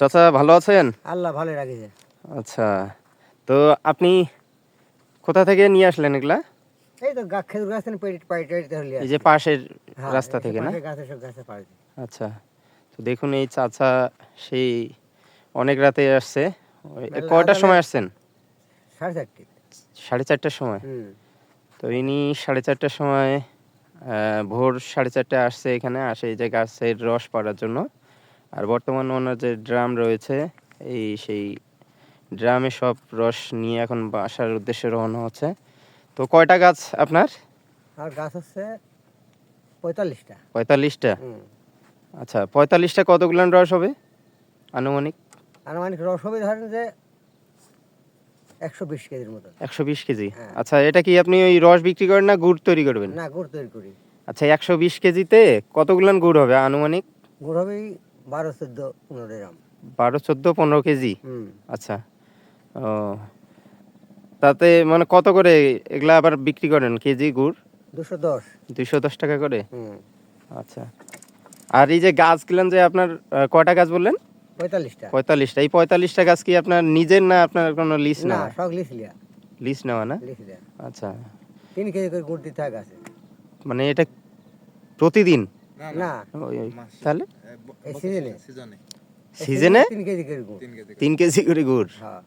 চাচা ভালো আছেন? আল্লাহ ভালো রাখিছে। আচ্ছা তো আপনি কোথা থেকে নিয়ে আসলেন এগুলা? এই তো খেজুর গাছ থেকে এই যে পাশের রাস্তা থেকে না? আচ্ছা তো দেখুন এই চাচা সেই অনেক রাতে আসছে। কয়টার সময় আসছেন? সাড়ে চারটে। সাড়ে চারটার সময়? তো ইনি সাড়ে চারটার সময় ভোর সাড়ে চারটায় আসছে এখানে আসে এই যে গাছের রস পাড়ার জন্য। আর বর্তমান ওনার যে ড্রাম রয়েছে এই সেই ড্রামে সব রস নিয়ে এখন বাসার উদ্দেশ্যে রওনা হচ্ছে। তো কয়টা গাছ আপনার? আর গাছ হচ্ছে পঁয়তাল্লিশটা। পঁয়তাল্লিশটা? আচ্ছা পঁয়তাল্লিশটা কতগুলো রস হবে? আনুমানিক? আনুমানিক রস হবে ধরেন যে একশো বিশ কেজির মতো একশো বিশ কেজি? হ্যাঁ। আচ্ছা এটা কি আপনি ওই রস বিক্রি করেন না গুড় তৈরি করবেন? না গুড় তৈরি করি। আচ্ছা একশো বিশ কেজিতে কতগুলো গুড় হবে আনুমানিক? গুড় হবে বারো চোদ্দ পনেরো গ্রাম। বারো চোদ্দ পনেরো কেজি? হুম। আচ্ছা। ও তাতে মানে কত করে এগুলা আবার বিক্রি করেন কেজি গুড়? দুশো দশ। দুইশো দশ টাকা করে? হুম। আচ্ছা। আর এই যে গাছ কিলেন যে আপনার কয়টা গাছ বললেন? পঁয়তাল্লিশটা। পঁয়তাল্লিশটা। এই পঁয়তাল্লিশটা গাছ কি আপনার নিজের না আপনার কোনো লিস্ট না সব লিখ লিয়া লিস্ট নেওয়া না? আচ্ছা। তিন কেজি করে গুড় দিতে গাছে। মানে এটা প্রতিদিন? না ওই ওই তাহলে? সিজনে সিজনে তিন কেজি করে গুড়। হ্যাঁ।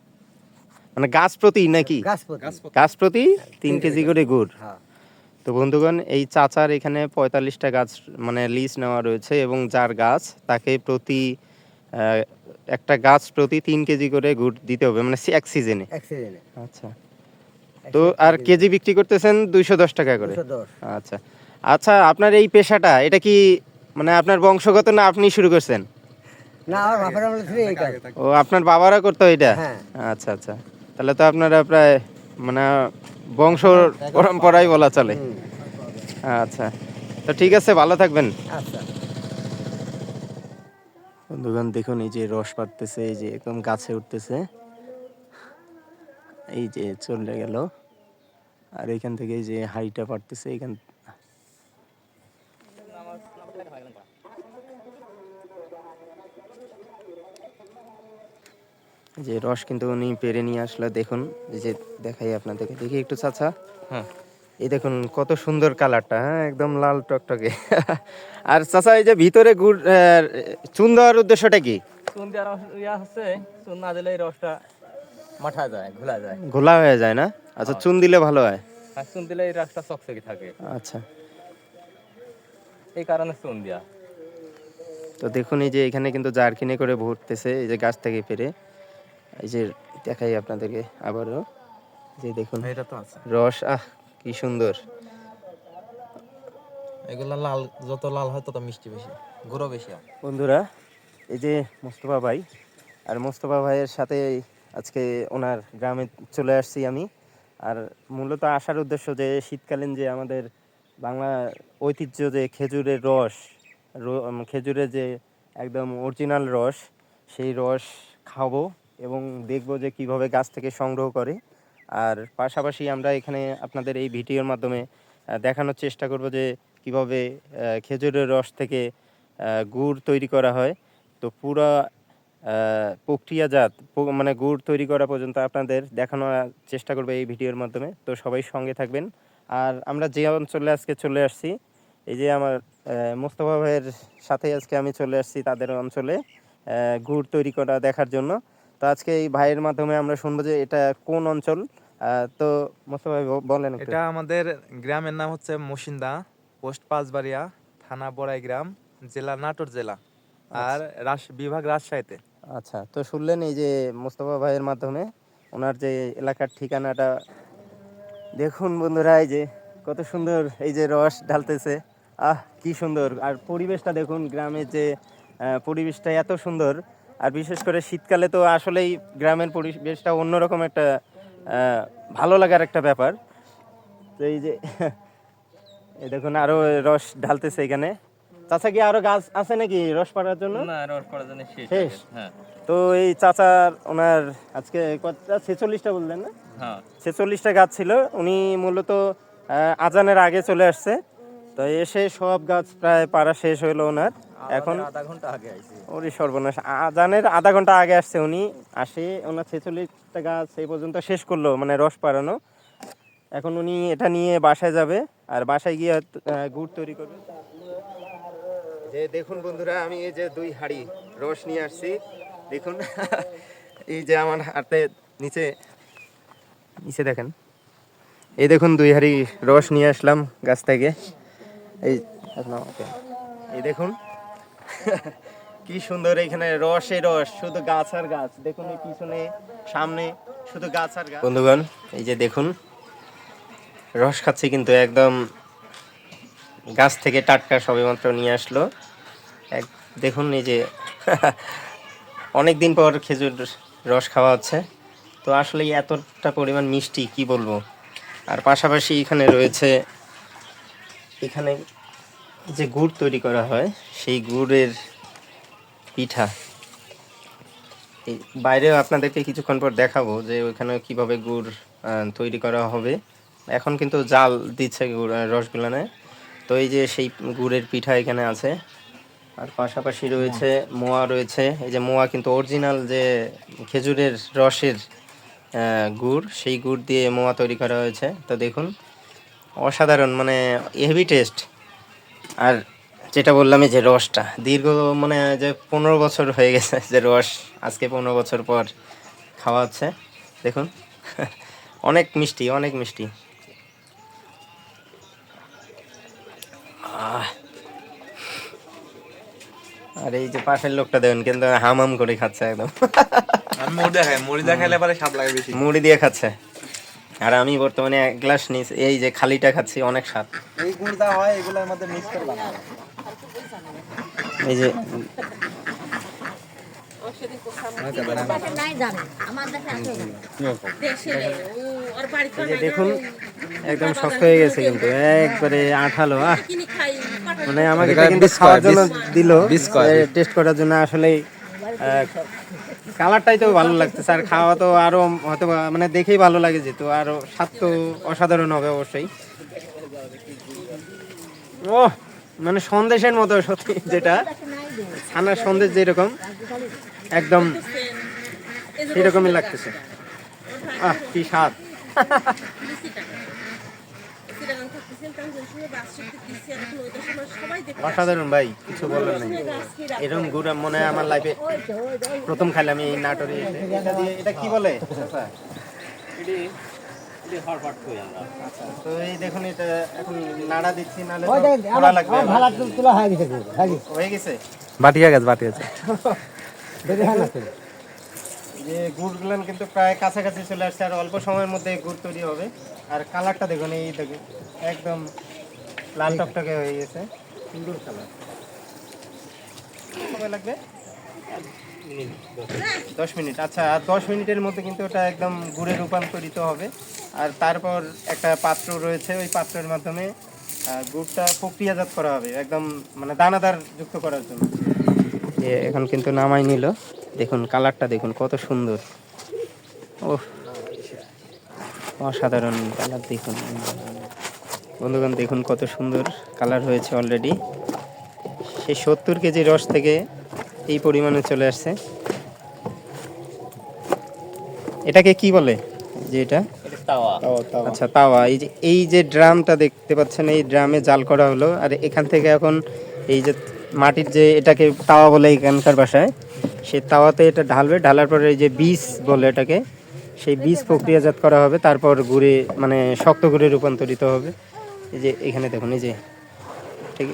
মানে গাছ প্রতি নাকি? গাছ প্রতি তিন কেজি করে গুড়। হ্যাঁ। তো বন্ধুগণ এই চাচার এখানে পঁয়তাল্লিশটা গাছ মানে লিজ নেওয়া রয়েছে এবং যার গাছ তাকে প্রতি আহ, একটা গাছ প্রতি তিন কেজি করে গুড় দিতে হবে মানে এক সিজনে আচ্ছা। তো আর কেজি বিক্রি করতেছেন দুইশো দশ টাকা করে। আচ্ছা। আচ্ছা আপনার এই পেশাটা এটা কি মানে আপনার বংশগত না আপনি শুরু করছেন? না আমার আমলে ছিল এই কাজ ও আপনার বাবারা করতো এটা হ্যাঁ। আচ্ছা আচ্ছা। তাহলে তো আপনারা প্রায় মানে বংশ পরম্পরাই বলা চলে। আচ্ছা। তো ঠিক আছে ভালো থাকবেন। আচ্ছা। বন্ধুগণ দেখুন এই যে রস পাড়তেছে এই যে একদম গাছে উঠতেছে। এই যে চলে গেল। আর এখান থেকে এই যে হাইটা পাড়তেছে এখান যে রস কিন্তু উনি পেরে নিয়ে আসলো দেখুন এই যে দেখাই আপনাদেরকে। দেখি একটু চাচা। হ্যাঁ। এই দেখুন কত সুন্দর কালারটা হ্যাঁ একদম লাল টকটকে। আর চাচা এই যে ভিতরে গুড় চুন দেওয়ার উদ্দেশ্যটা কি? চুন দেওয়ার ইয়া হচ্ছে চুন না দিলে এই রসটা মাঠা যায় ঘোলা যায়। ঘোলা হয়ে যায় না? আচ্ছা চুন দিলে ভালো হয়? আর চুন দিলে এই রসটা চকচকে থাকে। আচ্ছা। এই কারণে চুন দেওয়া। তো দেখুন এই যে এখানে কিন্তু জারকিনে করে ভরতেছে এই যে গাছ থেকে পেরে। এই যে দেখাই আপনাদেরকে আবারও। যে দেখুন এটা তো আছে। রস আহ কি সুন্দর। এগুলা লাল যত লাল হয় তত মিষ্টি বেশি গুঁড়ো বেশি বন্ধুরা এই যে মোস্তফা ভাই আর মোস্তফা ভাইয়ের সাথে আজকে ওনার গ্রামে চলে আসছি আমি। আর মূলত আসার উদ্দেশ্য যে শীতকালীন যে আমাদের বাংলা ঐতিহ্য যে খেজুরের রস খেজুরের যে একদম অরিজিনাল রস সেই রস খাব। এবং দেখব যে কীভাবে গাছ থেকে সংগ্রহ করে। আর পাশাপাশি আমরা এখানে আপনাদের এই ভিডিওর মাধ্যমে দেখানোর চেষ্টা করব যে কীভাবে খেজুরের রস থেকে গুড় তৈরি করা হয়। তো পুরো প্রক্রিয়াজাত মানে গুড় তৈরি করা পর্যন্ত আপনাদের দেখানোর চেষ্টা করব এই ভিডিওর মাধ্যমে। তো সবাই সঙ্গে থাকবেন। আর আমরা যে অঞ্চলে আজকে চলে আসছি, এই যে আমার মোস্তফা ভাইয়ের সাথে আজকে আমি চলে আসছি তাদের অঞ্চলে গুড় তৈরি করা দেখার জন্য। তো আজকে এই ভাইয়ের মাধ্যমে আমরা শুনব যে এটা কোন অঞ্চল? তো মোস্তফা ভাই বলেন এটা আমাদের গ্রামের নাম হচ্ছে মুসিন্দা পোস্ট পাঁচবাড়িয়া থানা বড়াই গ্রাম জেলা নাটোর জেলা আর রাস বিভাগ রাজশাহীতে। আচ্ছা তো শুনলেন এই যে মোস্তফা ভাইয়ের মাধ্যমে ওনার যে এলাকার ঠিকানাটা দেখুন বন্ধুরা এই যে কত সুন্দর এই যে রস ঢালতেছে। আহ কি সুন্দর। আর পরিবেশটা দেখুন গ্রামের যে পরিবেশটা এত সুন্দর। আর বিশেষ করে শীতকালে তো আসলেই গ্রামের পরিবেশটা অন্যরকম একটা ভালো লাগার একটা ব্যাপার। তো এই যে এই দেখুন আরও রস ঢালতেছে এখানে। চাচা কি আরও গাছ আছে নাকি রস পাড়ার জন্য? না রস করার জন্য শেষ? হ্যাঁ। তো এই চাচার ওনার আজকে কতটা ছেচল্লিশটা বললেন না? হ্যাঁ। ছেচল্লিশটা গাছ ছিল উনি মূলত আজানের আগে চলে আসছে। তো এসে সব গাছ প্রায় পাড়া শেষ হলো ওনার। এখন আধা ঘণ্টা আগে আইছি। ওরে সর্বনাশ। আজানের আধা ঘণ্টা আগে আসছে উনি আসে ওনার ছেচল্লিশটা গাছ এই পর্যন্ত শেষ করল মানে রস পাড়ানো। এখন উনি এটা নিয়ে বাসায় যাবে আর বাসায় গিয়ে গুড় তৈরি করবে। যে দেখুন বন্ধুরা আমি এই যে দুই হাড়ি রস নিয়ে আসছি। দেখুন এই যে আমার হাতে নিচে নিচে দেখেন। এই দেখুন দুই হাড়ি রস নিয়ে আসলাম গাছ থেকে। এই আপনার ওকে। এই দেখুন কি সুন্দর এখানে রসে রস, শুধু গাছ আর গাছ। দেখুন এই পিছনে, সামনে, শুধু গাছ আর গাছ। বন্ধুগণ, এই যে দেখুন, রস খাচ্ছি কিন্তু একদম গাছ থেকে টাটকা সবেমাত্র নিয়ে আসলো। এক দেখুন এই যে অনেক দিন পর খেজুর রস খাওয়া হচ্ছে। তো আসলে এতটা পরিমাণ মিষ্টি, কি বলব? আর পাশাপাশি এখানে রয়েছে, এখানে যে গুড় তৈরি করা হয়, সেই গুড়ের পিঠা। এই বাইরেও আপনাদেরকে কিছুক্ষণ পর দেখাবো যে ওইখানে কীভাবে গুড় তৈরি করা হবে। এখন কিন্তু জাল দিচ্ছে গুড় রসগুলানে তো এই যে সেই গুড়ের পিঠা এখানে আছে। আর পাশাপাশি রয়েছে মোয়া রয়েছে। এই যে মোয়া কিন্তু অরিজিনাল যে খেজুরের রসের গুড়, সেই গুড় দিয়ে মোয়া তৈরি করা হয়েছে। তো দেখুন, অসাধারণ মানে হেভি টেস্ট। আর যেটা বললাম এই যে রসটা দীর্ঘ মানে যে পনেরো বছর হয়ে গেছে যে রস আজকে পনেরো বছর পর খাওয়া হচ্ছে। দেখুন অনেক মিষ্টি অনেক মিষ্টি। আর এই যে পাশের লোকটা দেখুন কিন্তু হামাম করে খাচ্ছে একদম। মুড়ি দেখাই মুড়ি দেখাইলে পরে স্বাদ লাগে বেশি। মুড়ি দিয়ে খাচ্ছে। আর আমি বর্তমানে এক গ্লাস নিস এই যে খালিটা খাচ্ছি অনেক স্বাদ। এই গুড় যা হয় এগুলোর মধ্যে মিক্স করে এই যে দেখুন একদম শক্ত হয়ে গেছে কিন্তু একবারে আঠালো আহ। মানে আমাকে এটা কিন্তু খাওয়ার জন্য দিল টেস্ট করার জন্য আসলে কালারটাই তো ভালো লাগতেছে। আর খাওয়া তো আরও হয়তো মানে দেখেই ভালো লাগে যেত আরও স্বাদ তো অসাধারণ হবে অবশ্যই। ও মানে সন্দেশের মতো সত্যি যেটা। ছানার সন্দেশ যেরকম, একদম সেরকমই লাগতেছে। আহ, কি স্বাদ। অসাধারণ ভাই কিছু বলার নেই। এরকম গুড় মনে হয় আমার লাইফে প্রথম খাইলাম এই নাটোরে এটা দিয়ে এটা কি বলে? তো এই দেখুন এটা এখন নাড়া দিচ্ছি নালে ওই দেখেন, খোলা আমার লাগবে আমার ভাড়া তো- তোলা হয়ে গেছে বাটিয়া গেছে। বাটিয়া গেছে। যে গুড়গুলো কিন্তু প্রায় কাছাকাছি চলে আসছে আর অল্প সময়ের মধ্যে গুড় তৈরি হবে। আর কালারটা দেখুন এই দেখুন একদম লাল টকটকে হয়ে গেছে। সুন্দর কালার। সময় লাগবে? দশ মিনিট। আচ্ছা আর দশ মিনিটের মধ্যে কিন্তু ওটা একদম গুড়ে রূপান্তরিত হবে। আর তারপর একটা পাত্র রয়েছে ওই পাত্রের মাধ্যমে গুড়টা প্রক্রিয়াজাত করা হবে একদম মানে দানাদার যুক্ত করার জন্য। এখন কিন্তু নামাই নিল। দেখুন কালারটা দেখুন কত সুন্দর। ও অসাধারণ কালার দেখুন। বন্ধুগণ দেখুন কত সুন্দর কালার হয়েছে অলরেডি সেই সত্তর কেজি রস থেকে এই পরিমাণে চলে আসছে। এটাকে কি বলে যে এটা? আচ্ছা তাওয়া। এই যে এই যে ড্রামটা দেখতে পাচ্ছেন এই ড্রামে জাল করা হলো। আর এখান থেকে এখন এই যে মাটির যে এটাকে তাওয়া বলে এখানকার বাসায় সেই তাওয়াতে এটা ঢালবে ঢালার পরে এই যে বীজ বলে এটাকে সেই বীজ প্রক্রিয়াজাত করা হবে তারপর গুড়ে মানে শক্ত গুড়ে রূপান্তরিত হবে। এই যে এখানে দেখুন এই যে ঠিক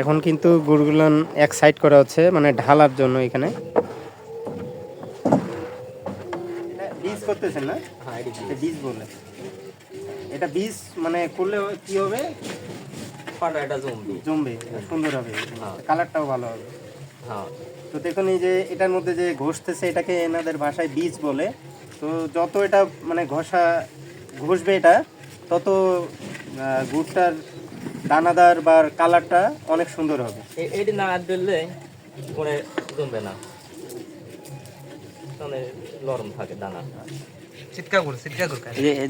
এখন কিন্তু গুড়গুলো এক সাইড করা হচ্ছে মানে ঢালার জন্য এখানে। বীজ করতেছেন না? বীজ। বলে। এটা বীজ মানে করলে কি হবে? জমবে। সুন্দর হবে। কালারটাও ভালো হবে। হ্যাঁ। তো দেখুন এই যে এটার মধ্যে যে ঘষতেছে এটাকে এনাদের ভাষায় বীজ বলে। তো যত এটা মানে ঘষা ঘষবে এটা তত গুড়টার দানাদার বা কালারটা অনেক সুন্দর হবে। এটি না দিলে পরে জমবে না। নরম থাকে দানা।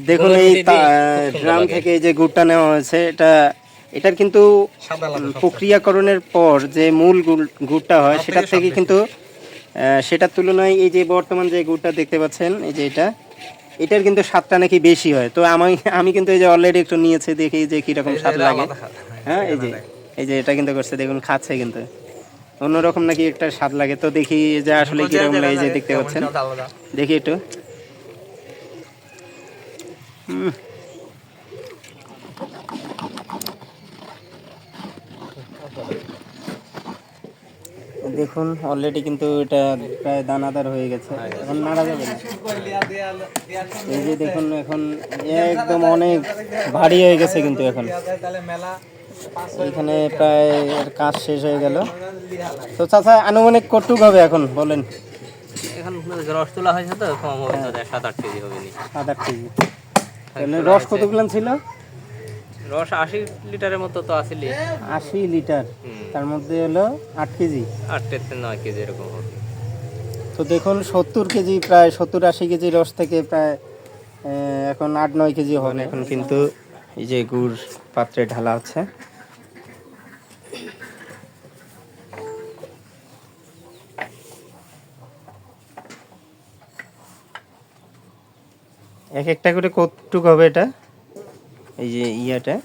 দেখুন এই ড্রাম থেকে এই যে গুড়টা নেওয়া হয়েছে এটা এটার কিন্তু প্রক্রিয়াকরণের পর যে মূল গুড়- গুড়টা হয় সেটার থেকে কিন্তু সেটার তুলনায় এই যে বর্তমান যে গুড়টা দেখতে পাচ্ছেন এই যে এটা এটার কিন্তু স্বাদটা নাকি বেশি হয়। তো আমি আমি কিন্তু এই যে অলরেডি একটু নিয়েছি দেখি যে কীরকম স্বাদ লাগে। হ্যাঁ এই যে এই যে এটা কিন্তু করছে দেখুন খাচ্ছে কিন্তু। অন্যরকম নাকি একটা স্বাদ লাগে। তো দেখি যে আসলে কীরকম লাগে এই যে দেখতে পাচ্ছেন। দেখি একটু। হুম। দেখুন অলরেডি কিন্তু এটা প্রায় দানাদার হয়ে গেছে। এখন নাড়া যাবে না। এই যে দেখুন এখন একদম অনেক ভারী হয়ে গেছে কিন্তু এখন। এখানে প্রায় এর কাজ শেষ হয়ে গেল। তো চাচা আনুমানিক কটুক হবে এখন বলেন? এখন রস তোলা হয়েছে তো কম হবে সাত আট কেজি হবে সাত আট কেজি। তাহলে রস কতগুলো ছিল? রস আশি লিটারের মতো তো আসিলি আশি লিটার। তার মধ্যে হলো আট কেজি। আট থেকে নয় কেজি এরকম হবে। তো দেখুন সত্তর কেজি প্রায় সত্তর আশি কেজি রস থেকে প্রায় এখন আট নয় কেজি হবে। এখন কিন্তু এই যে গুড় পাত্রে ঢালা হচ্ছে এক একটা করে কতটুক হবে এটা? এই যে ইয়াটা?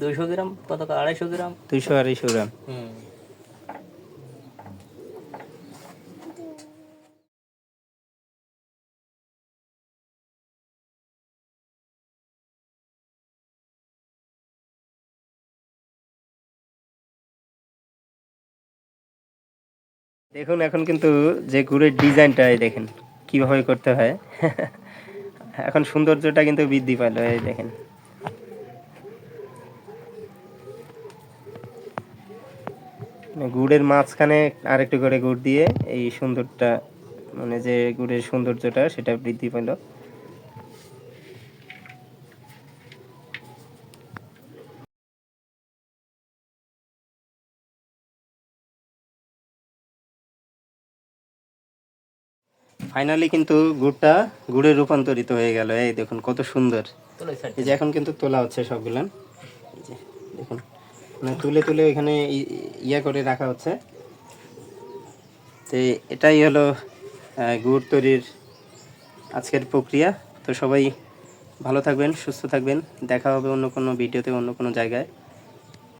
দুইশো গ্রাম কত আড়াইশো গ্রাম? দুইশো আড়াইশো গ্রাম। হুম। দেখুন এখন কিন্তু যে গুড়ের ডিজাইনটা দেখেন কীভাবে করতে হয়। এখন সৌন্দর্যটা কিন্তু বৃদ্ধি পেল এই দেখেন। মানে গুড়ের মাঝখানে আরেকটু করে গুড় দিয়ে এই সুন্দরটা মানে যে গুড়ের সৌন্দর্যটা, সেটা বৃদ্ধি পেল ফাইনালি কিন্তু গুড়টা গুড়ে রূপান্তরিত হয়ে গেল। এই দেখুন কত সুন্দর। এই যে এখন কিন্তু তোলা হচ্ছে সবগুলো। এই যে দেখুন মানে তুলে তুলে এখানে ইয়া করে রাখা হচ্ছে। তো এটাই হলো গুড় তৈরির আজকের প্রক্রিয়া। তো সবাই ভালো থাকবেন সুস্থ থাকবেন। দেখা হবে অন্য কোনো ভিডিওতে অন্য কোনো জায়গায়।